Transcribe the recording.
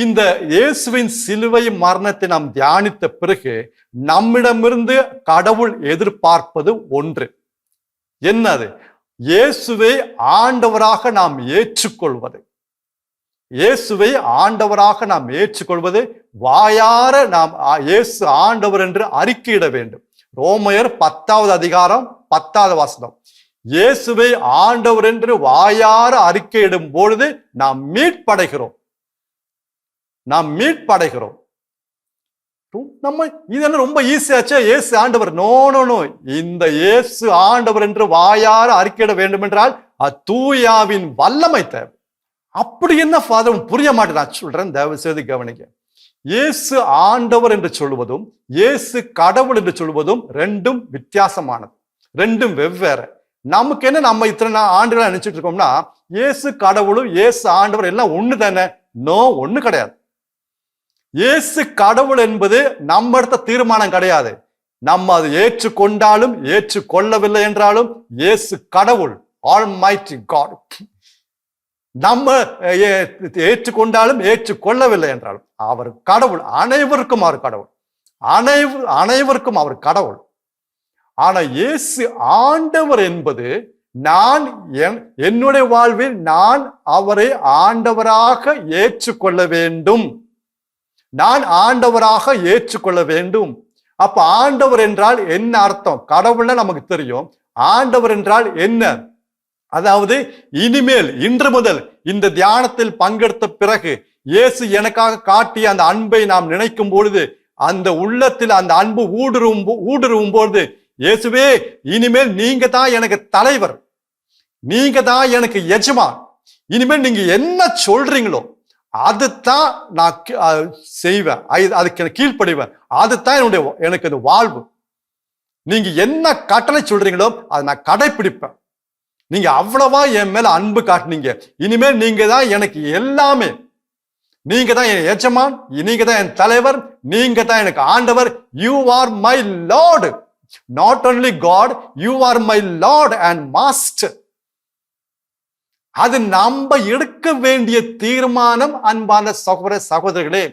இந்த இயேசுவின் சிலுவை மரணத்தை நாம் தியானித்த பிறகு நம்மிடமிருந்து கடவுள் எதிர்பார்ப்பது ஒன்று. என்னது? இயேசுவை ஆண்டவராக நாம் ஏற்றுக்கொள்வது. இயேசுவை ஆண்டவராக நாம் ஏற்றுக்கொள்வது வாயார நாம் இயேசு ஆண்டவர் என்று அறிக்கையிட வேண்டும். ரோமையர் பத்தாவது அதிகாரம் பத்தாவது வசனம். இயேசுவை ஆண்டவர் என்று வாயார அறிக்கையிடும் பொழுது நாம் மீட்படைகிறோம். நாம் மீட்படைகிறோம். நம்ம இது என்ன ரொம்ப ஈஸியாச்சே இயேசு ஆண்டவர். நோ நோ நோ இந்த இயேசு ஆண்டவர் என்று வாயார அறிக்கையிட வேண்டும் என்றால் அத்தூயாவின் வல்லமை தேவை. அப்படி என்ன ஃபாதர் புரிய மாட்டேன் நான் சொல்றேன் தயவு செய்து கவனிக்க இயேசு ஆண்டவர் என்று சொல்வதும் இயேசு கடவுள் என்று சொல்வதும் ரெண்டும் வித்தியாசமானது. ரெண்டும் வெவ்வேறு. நமக்கு என்ன நம்ம இத்தனை நா- நினைச்சிட்டு இருக்கோம்னா இயேசு கடவுளும் இயேசு ஆண்டவர் எல்லாம் ஒண்ணு தானே நோ ஒண்ணு கிடையாது. இயேசு கடவுள் என்பது நம்ம எடுத்த தீர்மானம் கிடையாது. நம்ம அதை ஏற்றுக்கொண்டாலும் ஏற்றுக்கொள்ளவில்லை என்றாலும் இயேசு கடவுள் ஆல் மைட்டி காட் நம்ம ஏ- ஏற்றுக்கொண்டாலும் ஏற்றுக்கொள்ளவில்லை என்றாலும் அவர் கடவுள். அனைவருக்கும் அவர் கடவுள். அனைவர் அனைவருக்கும் அவர் கடவுள். ஆனா இயேசு ஆண்டவர் என்பது நான் என்- என்னுடைய வாழ்வில் நான் அவரை ஆண்டவராக ஏற்றுக்கொள்ள வேண்டும். நான் ஆண்டவராக ஏற்றுக்கொள்ள வேண்டும். அப்ப ஆண்டவர் என்றால் என்ன அர்த்தம்? கடவுள்னா நமக்கு தெரியும். ஆண்டவர் என்றால் என்ன? அதாவது இனிமேல் இன்று முதல் இந்த தியானத்தில் பங்கெடுத்த பிறகு இயேசு எனக்காக காட்டிய அந்த அன்பை நாம் நினைக்கும் பொழுது அந்த உள்ளத்தில் அந்த அன்பு ஊடுருவும் போ- ஊடுருவும் பொழுது இயேசுவே இனிமேல் நீங்க தான் எனக்கு தலைவர். நீங்க தான் எனக்கு எஜமான். இனிமேல் நீங்க என்ன சொல்றீங்களோ அதுதான் நான் செய்வேன். அதுக்கு நான் கீழ்ப்படிவேன். அதுதான் என்னுடைய எனக்கு அது வாழ்வு. நீங்க என்ன கட்டளை சொல்றீங்களோ அதை நான் கடைபிடிப்பேன் நீங்க அவ்வளவா என் மேல அன்பு காட்டினீங்க. இனிமேல் நீங்க தான் எனக்கு எல்லாமே. நீங்க தான் என் எஜமான் நீங்க தான் என் தலைவர் நீங்க தான் எனக்கு ஆண்டவர். You are my lord not only God you are my lord and master அது நம்ம எடுக்க வேண்டிய தீர்மானம் அன்பான சகோதர சகோதரர்களே